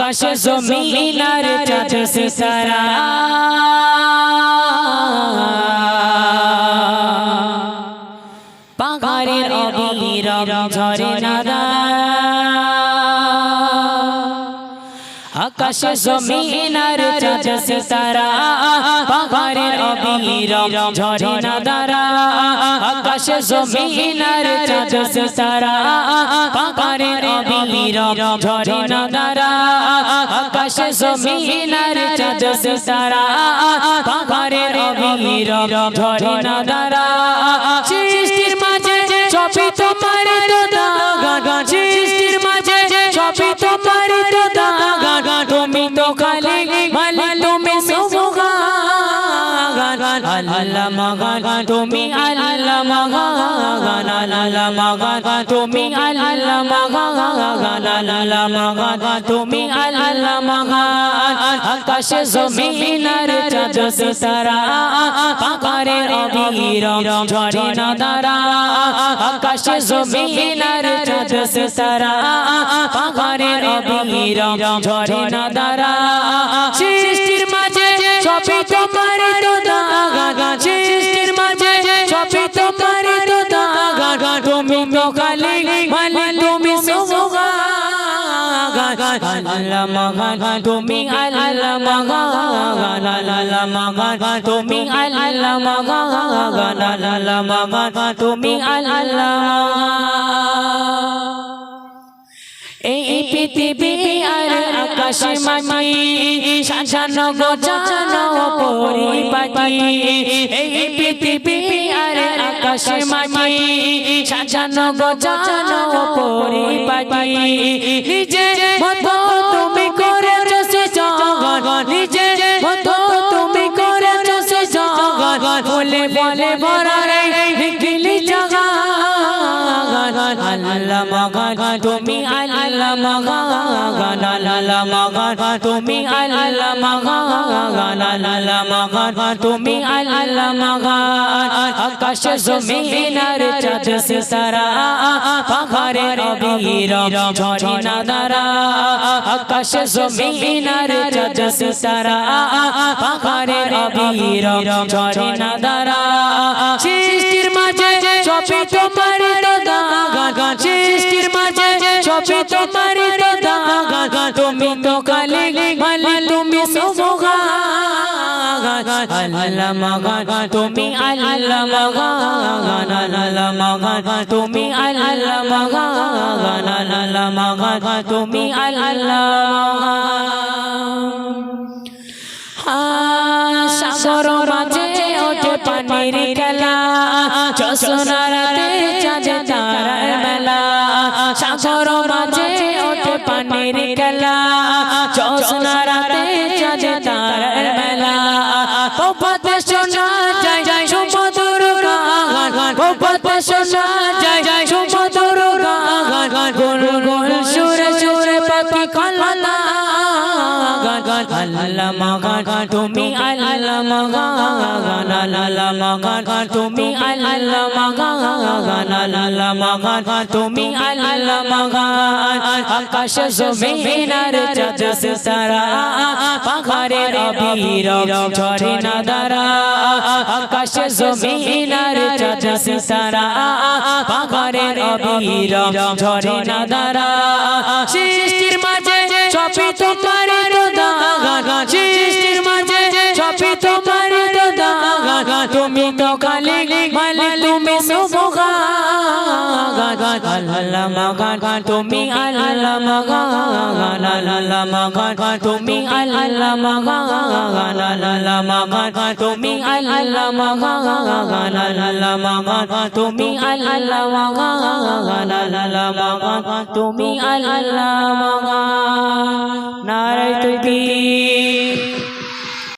আকাশে জমিন আর চাঁদ সিতারা। পাহাড়ের অবিরম ঝরে নাদা আকাশে জমিন আর চাঁদ সিতারা, পাহাড়ের অবিরম ঝরে নাদারা আকাশে জমিন আর চাঁদ সিতারা, পাহাড়ের অবিরম ঝরে নাদারা আকাশে জমিন আর চাঁদ সিতারা, পাহাড়ের অবিরম ঝরে নাদারা মগান তুমি আল্লাহ মগান আল্লাহ মগান তুমি আল্লাহ মগান আল্লাহ মগান তুমি আল্লাহ মগান আকাশে জমিন আর চাঁদ সিতারা পাকারের অবিরম ঝরে না দারা আকাশে জমিন আর চাঁদ সিতারা পাকারের অবিরম ঝরে না দারা সৃষ্টির মাঝে সবই তোমার তো তুমি তো খালি মালি তুমি আল্লাহ মগান তুমি আল্লাহ মগান আল্লাহ মগান তুমি আল্লাহ মগান আল্লাহ মগান তুমি আল্লাহ এই পৃথিবী আর আকাশ মাটি সাজানো গোজানো পরিপাটি। এই পৃথিবী সাজানো গজানো পরিপাটি। নিজে মতো আল্লাহ মগান তুমি আল্লাহ মগান আল্লাহ মগান তুমি আল্লাহ মগান আল্লাহ মগান তুমি আল্লাহ মগান আকাশ জমিন আর চাঁদ সিতারা, পাহাড়ে অবিরম ঝরে না দারা আকাশ জমিন আর চাঁদ সিতারা, পাহাড়ে অবিরম ঝরে না দারা সৃষ্টির মাঝে সবই তোমার সবই তোমার দাগা, তুমি তো কালি তুমি তুমি তুমি তুমি আল্লাহ সাগর মাঝে ওঠে পানির খেলা। চশনারাতে শোনা যায় সুমধুর গান গোল গোল সুরে সুরে পাখি কল্লা আল্লাহ মগান তুমি আল্লাহ মগান আল্লাহ মগান তুমি আল্লাহ মগান আল্লাহ মগান তুমি আল্লাহ মগান আকাশ জমিনার চাঁদ সিতারা পাহাড়ে অবিরম ঝরে না দারা আকাশ জমিনার চাঁদ সিতারা পাহাড়ে অবিরম ঝরে না দারা সৃষ্টির মাঝে সবই আল্লাহ মগান তুমি আল্লাহ মগান আল্লাহ মগান তুমি আল্লাহ মগান আল্লাহ মগান তুমি আল্লাহ মগান আল্লাহ মগান তুমি আল্লাহ মগান আল্লাহ মগান তুমি আল্লাহ মগান নারায় তুই